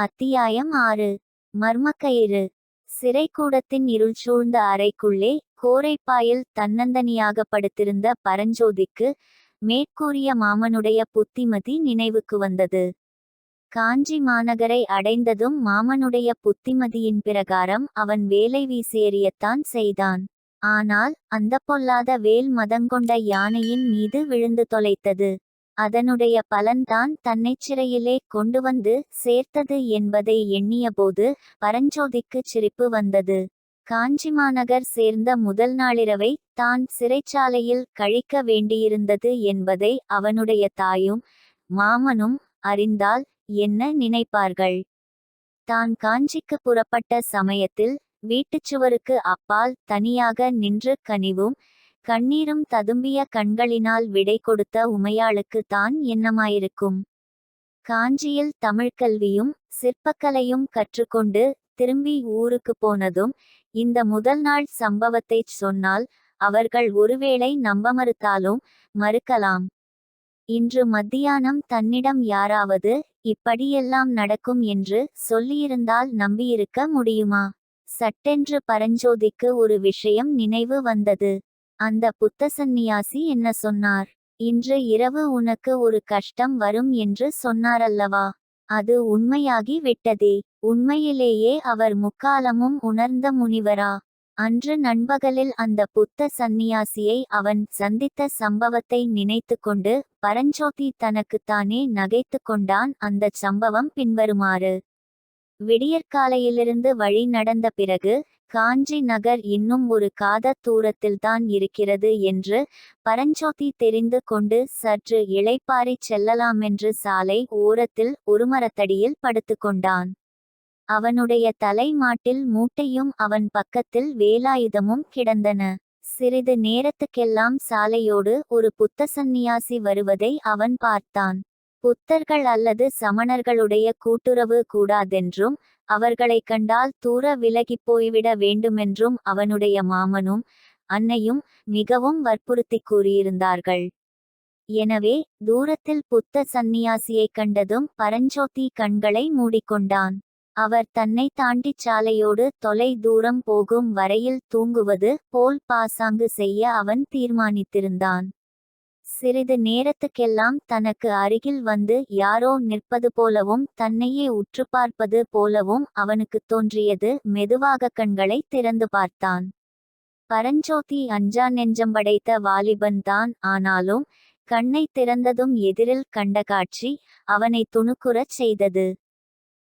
அத்தியாயம் ஆறு. மர்மக்கயிறு. சிறைக்கூடத்தின் இருள் சூழ்ந்த அறைக்குள்ளே கோரைப்பாயில் தன்னந்தனியாக படுத்திருந்த பரஞ்சோதிக்கு மேற்கூறிய மாமனுடைய புத்திமதி நினைவுக்கு வந்தது. காஞ்சி மாநகரை அடைந்ததும் மாமனுடைய புத்திமதியின் பிரகாரம் அவன் வேலை வீசேறியத்தான் செய்தான். ஆனால் அந்த பொல்லாத வேல் மதங்கொண்ட யானையின் மீது விழுந்து தொலைத்தது. அதனுடைய பலன்தான் தன்னை சிறையிலே கொண்டு வந்து சேர்த்தது என்பதை எண்ணியபோது பரஞ்சோதிக்கு சிரிப்பு வந்தது. காஞ்சி மாநகர் சேர்ந்த முதல் நாளிரவை தான் சிறைச்சாலையில் கழிக்க வேண்டியிருந்தது என்பதை அவனுடைய தாயும் மாமனும் அறிந்தால் என்ன நினைப்பார்கள்? தான் காஞ்சிக்கு புறப்பட்ட சமயத்தில் வீட்டுச் சுவருக்கு அப்பால் தனியாக நின்று கனிவும் கண்ணீரும் ததும்பிய கண்களினால் விடை கொடுத்த உமையாளுக்கு தான் என்னமாயிருக்கும்? காஞ்சியில் தமிழ்கல்வியும் சிற்பக்கலையும் கற்றுக்கொண்டு திரும்பி ஊருக்கு போனதும் இந்த முதல் நாள் சம்பவத்தைச் சொன்னால் அவர்கள் ஒருவேளை நம்ப மறுத்தாலும் மறுக்கலாம். இன்று மத்தியானம் தன்னிடம் யாராவது இப்படியெல்லாம் நடக்கும் என்று சொல்லியிருந்தால் நம்பியிருக்க முடியுமா? சட்டென்று பரஞ்சோதிக்கு ஒரு விஷயம் நினைவு வந்தது. அந்த புத்த சந்நியாசி என்ன சொன்னார்? இன்று இரவு உனக்கு ஒரு கஷ்டம் வரும் என்று சொன்னாரல்லவா? அது உண்மையாகி விட்டதே. உண்மையிலேயே அவர் முக்காலமும் உணர்ந்த முனிவரா? அன்று நண்பகலில் அந்த புத்த சந்நியாசியை அவன் சந்தித்த சம்பவத்தை நினைத்து கொண்டு பரஞ்சோதி தனக்குத்தானே நகைத்து கொண்டான் அந்த சம்பவம் பின்வருமாறு. விடியற்காலையிலிருந்து வழி நடந்த பிறகு காஞ்சி நகர் இன்னும் ஒரு காத தூரத்தில்தான் இருக்கிறது என்று பரஞ்சோதி தெரிந்து கொண்டு சற்று இளைப்பாறிச் செல்லலாமென்று சாலை ஓரத்தில் ஒரு மரத்தடியில் படுத்துக்கொண்டான் அவனுடைய தலை மாட்டில் மூட்டையும் அவன் பக்கத்தில் வேலாயுதமும் கிடந்தன. சிறிது நேரத்துக்கெல்லாம் சாலையோடு ஒரு புத்த சந்நியாசி வருவதை அவன் பார்த்தான். புத்தர்கள் அல்லது சமணர்களுடைய கூட்டுறவு கூடாதென்றும் அவர்களைக் கண்டால் தூர விலகிப் போய்விட வேண்டுமென்றும் அவனுடைய மாமனும் அன்னையும் மிகவும் வற்புறுத்தி கூறியிருந்தார்கள். எனவே தூரத்தில் புத்த சந்நியாசியைக் கண்டதும் பரஞ்சோதி கண்களை மூடிக்கொண்டான். அவர் தன்னை தாண்டிச் சாலையோடு தொலை தூரம் போகும் வரையில் தூங்குவது போல் பாசாங்கு செய்ய அவன் தீர்மானித்திருந்தான். சிறிது நேரத்துக்கெல்லாம் தனக்கு அருகில் வந்து யாரோ நிற்பது போலவும் தன்னையே உற்று பார்ப்பது போலவும் அவனுக்குத் தோன்றியது மெதுவாக கண்களை திறந்து பார்த்தான். பரஞ்சோதி அஞ்சா நெஞ்சம் படைத்த வாலிபன் தான் ஆனாலும் கண்ணை திறந்ததும் எதிரில் கண்ட காட்சி அவனை துணுக்குறச் செய்தது.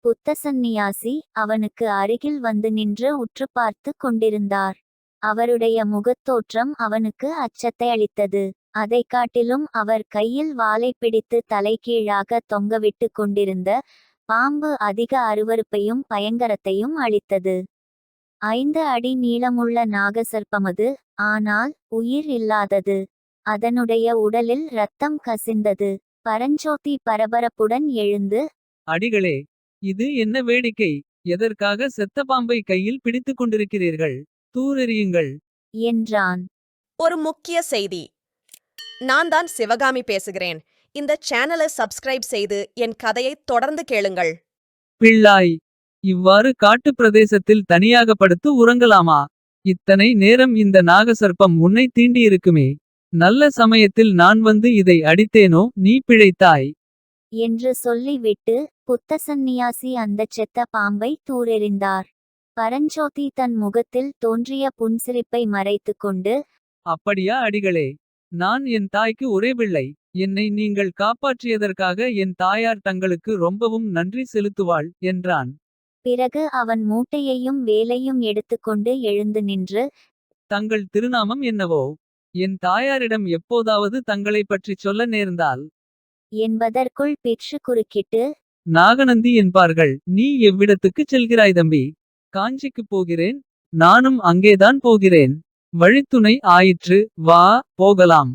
புத்த சந்நியாசி அவனுக்கு அருகில் வந்து நின்று உற்று பார்த்து கொண்டிருந்தார். அவருடைய முகத்தோற்றம் அவனுக்கு அச்சத்தை அளித்தது. அதை காட்டிலும் அவர் கையில் வாளை பிடித்து தலைகீழாக தொங்கவிட்டு கொண்டிருந்த பாம்பு அதிக அருவருப்பையும் பயங்கரத்தையும் அளித்தது ஐந்து அடி நீளமுள்ள நாகசர்ப்பமது ஆனால் உயிர் இல்லாதது. அதனுடைய உடலில் இரத்தம் கசிந்தது. பரஞ்சோதி பரபரப்புடன் எழுந்து அடிகளே இது என்ன வேடிக்கை? எதற்காக செத்த பாம்பை கையில் பிடித்துக் கொண்டிருக்கிறீர்கள்? தூரெறியுங்கள். என்றான். ஒரு முக்கிய செய்தி. நான் தான் சிவகாமி பேசுகிறேன். இந்த சேனலை சப்ஸ்கிரைப் செய்து என் கதையை தொடர்ந்து கேளுங்கள். பிள்ளாய் இவ்வாறு காட்டுப் பிரதேசத்தில் தனியாக படுத்து உறங்கலாமா? இத்தனை நேரம் இந்த நாகசர்ப்பம் உன்னை தீண்டியிருக்குமே. நல்ல சமயத்தில் நான் வந்து இதை அடித்தேனோ நீ பிழைத்தாய். என்று சொல்லிவிட்டு புத்த சந்நியாசி அந்தச் செத்த பாம்பை தூரெறிந்தார் பரஞ்சோதி தன் முகத்தில் தோன்றிய புன்சிரிப்பை மறைத்துக் கொண்டு அப்படியா அடிகளே நான் என் தாய்க்கு ஒரே பிள்ளை என்னை நீங்கள் காப்பாற்றியதற்காக என் தாயார் தங்களுக்கு ரொம்பவும் நன்றி செலுத்துவாள் என்றான். பிறகு அவன் மூட்டையையும் வேலையும் எடுத்துக்கொண்டு எழுந்து நின்று தங்கள் திருநாமம் என்னவோ? என் தாயாரிடம் எப்போதாவது தங்களைப் பற்றிச் சொல்ல நேர்ந்தால்? என்பதற்குள் பிக்ஷு குறுக்கிட்டு நாகநந்தி என்பார்கள் நீ எவ்விடத்துக்குச் செல்கிறாய் தம்பி? காஞ்சிக்குப் போகிறேன் நானும் அங்கேதான் போகிறேன். வழித்துணை ஆயிற்று வா போகலாம்.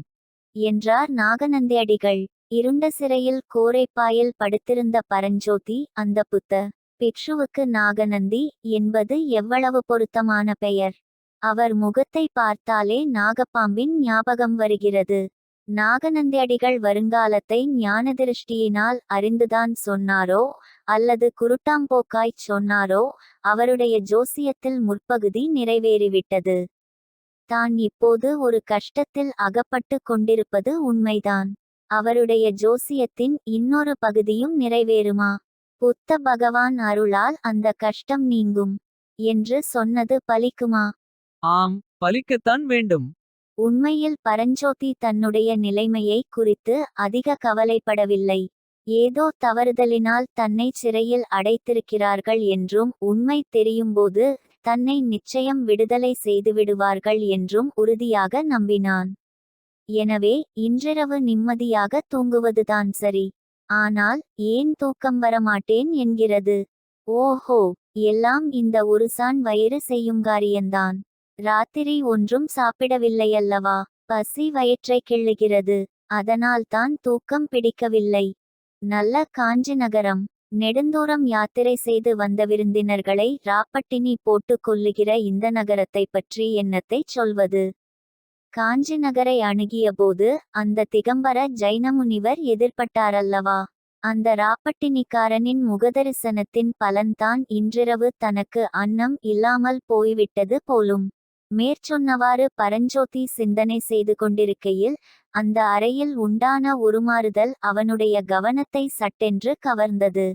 என்றார் நாகநந்தியடிகள் இருண்ட சிறையில் கோரைப்பாயில் படுத்திருந்த பரஞ்சோதி அந்த புத்த பிக்ஷுவுக்கு நாகநந்தி என்பது எவ்வளவு பொருத்தமான பெயர்? அவர் முகத்தை பார்த்தாலே நாகப்பாம்பின் ஞாபகம் வருகிறது. நாகநந்தியடிகள் வருங்காலத்தை ஞானதிருஷ்டியினால் அறிந்துதான் சொன்னாரோ அல்லது குருட்டாம்போக்காய்ச் சொன்னாரோ அவருடைய ஜோசியத்தில் முற்பகுதி நிறைவேறிவிட்டது. தான் இப்போது ஒரு கஷ்டத்தில் அகப்பட்டு கொண்டிருப்பது உண்மைதான். அவருடைய ஜோசியத்தின் இன்னொரு பகுதியும் நிறைவேறுமா? புத்த பகவான் அருளால் அந்த கஷ்டம் நீங்கும் என்று சொன்னது பலிக்குமா? ஆம் பலிக்கத்தான் வேண்டும். உண்மையில் பரஞ்சோதி தன்னுடைய நிலைமையை குறித்து அதிக கவலைப்படவில்லை. ஏதோ தவறுதலினால் தன்னை சிறையில் அடைத்திருக்கிறார்கள் என்றும் உண்மை தெரியும்போது தன்னை நிச்சயம் விடுதலை செய்துவிடுவார்கள் என்றும் உறுதியாக நம்பினான். எனவே இன்றிரவு நிம்மதியாக தூங்குவதுதான் சரி. ஆனால் ஏன் தூக்கம் வரமாட்டேன் என்கிறது? ஓஹோ எல்லாம் இந்த உருசான் வயிறு செய்யும் காரியந்தான். ராத்திரி ஒன்றும் சாப்பிடவில்லையல்லவா? பசி வயிற்றை கிள்ளுகிறது. அதனால்தான் தூக்கம் பிடிக்கவில்லை. நல்ல காஞ்சி நகரம். நெடுந்தூரம் யாத்திரை செய்து வந்த விருந்தினர்களை ராப்பட்டினி போட்டு கொல்லுகிற இந்த நகரத்தை பற்றி எண்ணத்தை சொல்வது? காஞ்சி நகரை அணுகியபோது அந்த திகம்பர ஜைன முனிவர் எதிர்பட்டாரல்லவா? அந்த ராப்பட்டினிக்காரனின் முகதரிசனத்தின் பலன்தான் இன்றிரவு தனக்கு அன்னம் இல்லாமல் போய்விட்டது போலும். மேற்சொன்னவாறு பரஞ்சோதி சிந்தனை செய்து கொண்டிருக்கையில் அந்த அறையில் உண்டான உருமாறுதல் அவனுடைய கவனத்தை சட்டென்று கவர்ந்தது.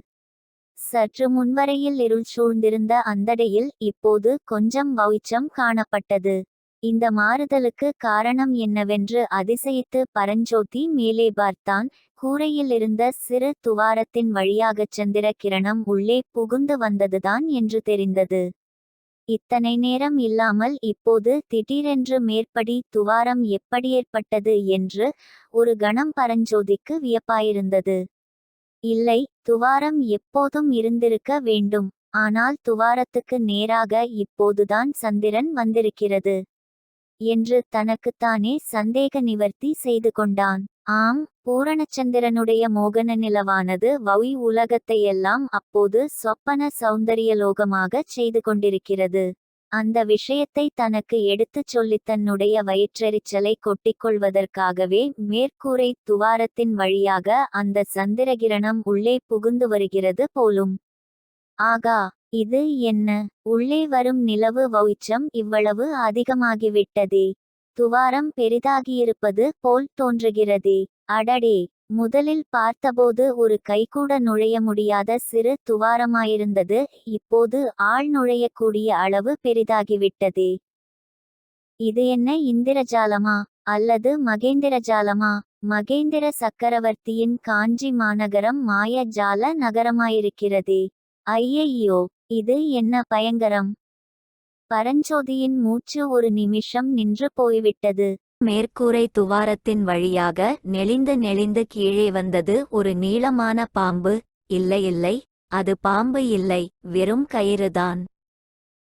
சற்று முன்வரையில் இருள் சூழ்ந்திருந்த அந்தடையில் இப்போது கொஞ்சம் வௌச்சம் காணப்பட்டது. இந்த மாறுதலுக்கு காரணம் என்னவென்று அதிசயித்து பரஞ்சோதி மேலே பார்த்தான். கூரையில் இருந்த சிறு துவாரத்தின் வழியாகச் சந்திர கிரணம் உள்ளே புகுந்து வந்ததுதான் என்று தெரிந்தது. இத்தனை நேரம் இல்லாமல் இப்போது திடீரென்று மேற்படி துவாரம் எப்படி ஏற்பட்டது என்று ஒரு கணம் பரஞ்சோதிக்கு வியப்பாயிருந்தது. இல்லை துவாரம் எப்போதும் இருந்திருக்க வேண்டும். ஆனால் துவாரத்துக்கு நேராக இப்போதுதான் சந்திரன் வந்திருக்கிறது. என்று தனக்குத்தானே சந்தேக நிவர்த்தி செய்து கொண்டான். ஆம் பூரணச்சந்திரனுடைய மோகன நிலவானது வௌய் உலகத்தையெல்லாம் அப்போது சொப்பன சௌந்தரியலோகமாகச் செய்து கொண்டிருக்கிறது. அந்த விஷயத்தை தனக்கு எடுத்துச் சொல்லித் தன்னுடைய வயிற்றெரிச்சலை கொட்டிக்கொள்வதற்காகவே மேற்கூரை துவாரத்தின் வழியாக அந்த சந்திரகிரணம் உள்ளே புகுந்து வருகிறது போலும். ஆகா இது என்ன? உள்ளே வரும் நிலவு வௌச்சம் இவ்வளவு அதிகமாகிவிட்டதே. துவாரம் பெரிதாகியிருப்பது போல் தோன்றுகிறதே. அடடே! முதலில் பார்த்தபோது ஒரு கைகூட நுழைய முடியாத சிறு துவாரமாயிருந்தது இப்போது ஆள் நுழையக்கூடிய அளவு பெரிதாகிவிட்டதே. இது என்ன இந்திரஜாலமா? அல்லது மகேந்திரஜாலமா? மகேந்திர சக்கரவர்த்தியின் காஞ்சி மாநகரம் மாய ஜால நகரமாயிருக்கிறதே. ஐயையோ இது என்ன பயங்கரம்? பரஞ்சோதியின் மூச்சு ஒரு நிமிஷம் நின்று போய்விட்டது. மேற்கூரை துவாரத்தின் வழியாக நெளிந்து நெளிந்து கீழே வந்தது ஒரு நீளமான பாம்பு. இல்லை இல்லை அது பாம்பு இல்லை வெறும் கயிறுதான்.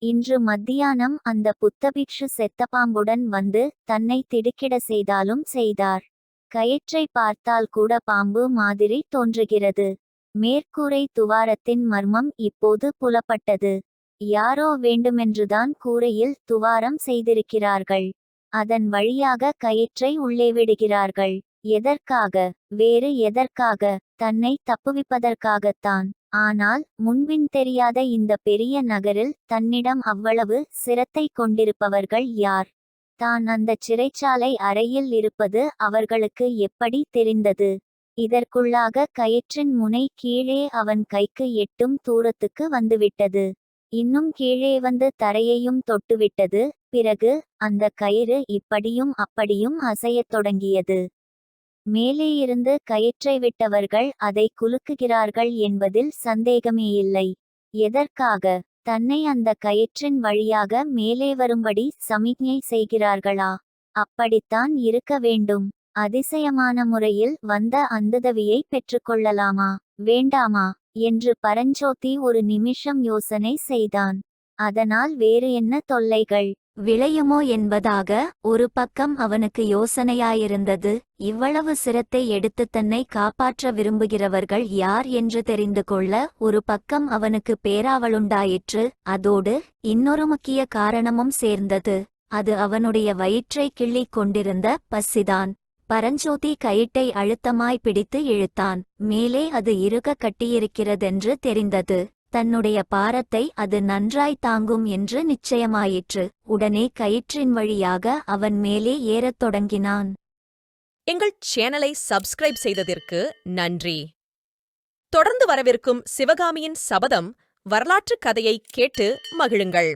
இன்று மத்தியானம் அந்த புத்தபிக்ஷு செத்த பாம்புடன் வந்து தன்னை திடுக்கிட செய்தாலும் செய்தார். கயிற்றை பார்த்தால் கூட பாம்பு மாதிரி தோன்றுகிறது. மேற்கூரை துவாரத்தின் மர்மம் இப்போது புலப்பட்டது. யாரோ வேண்டுமென்றுதான் கூரையில் துவாரம் செய்திருக்கிறார்கள். அதன் வழியாக கயிற்றை உள்ளே விடுகிறார்கள். எதற்காக? வேறு எதற்காக? தன்னை தப்புவிப்பதற்காகத்தான். ஆனால் முன்பின் தெரியாத இந்த பெரிய நகரில் தன்னிடம் அவ்வளவு சிரத்தை கொண்டிருப்பவர்கள் யார்? தான் அந்த சிறைச்சாலை அறையில் இருப்பது அவர்களுக்கு எப்படி தெரிந்தது? இதற்குள்ளாக கயிற்றின் முனை கீழே அவன் கைக்கு எட்டும் தூரத்துக்கு வந்துவிட்டது. இன்னும் கீழே வந்து தரையையும் தொட்டுவிட்டது பிறகு அந்த கயிறு இப்படியும் அப்படியும் அசையத் தொடங்கியது. மேலே இருந்து கயிற்றை விட்டவர்கள் அதை குலுக்குகிறார்கள் என்பதில் சந்தேகமேயில்லை எதற்காக? தன்னை அந்த கயிற்றின் வழியாக மேலே வரும்படி சமிக்ஞை செய்கிறார்களா? அப்படித்தான் இருக்க வேண்டும். அதிசயமான முறையில் வந்த அந்துதவியை பெற்றுக்கொள்ளலாமா வேண்டாமா? என்று பரஞ்சோதி ஒரு நிமிஷம் யோசனை செய்தான். அதனால் வேறு என்ன தொல்லைகள்? விளையுமோ என்பதாக ஒரு பக்கம் அவனுக்கு யோசனையாயிருந்தது. இவ்வளவு சிரத்தை எடுத்து தன்னை காப்பாற்ற விரும்புகிறவர்கள் யார் என்று தெரிந்து கொள்ள ஒரு பக்கம் அவனுக்கு பேராவலுண்டாயிற்று. அதோடு இன்னொரு முக்கிய காரணமும் சேர்ந்தது. அது அவனுடைய வயிற்றை கிள்ளிக் கொண்டிருந்த பசிதான். பரஞ்சோதி கயிட்டை அழுத்தமாய் பிடித்து இழுத்தான். மேலே அது இறுக கட்டியிருக்கிறதென்று தெரிந்தது. தன்னுடைய பாரத்தை அது நன்றாய் தாங்கும் என்று நிச்சயமாயிற்று. உடனே கயிற்றின் வழியாக அவன் மேலே ஏறத் தொடங்கினான். எங்கள் சேனலை சப்ஸ்கிரைப் செய்ததற்கு நன்றி. தொடர்ந்து வரவிருக்கும் சிவகாமியின் சபதம் வரலாற்றுக் கதையை கேட்டு மகிழுங்கள்.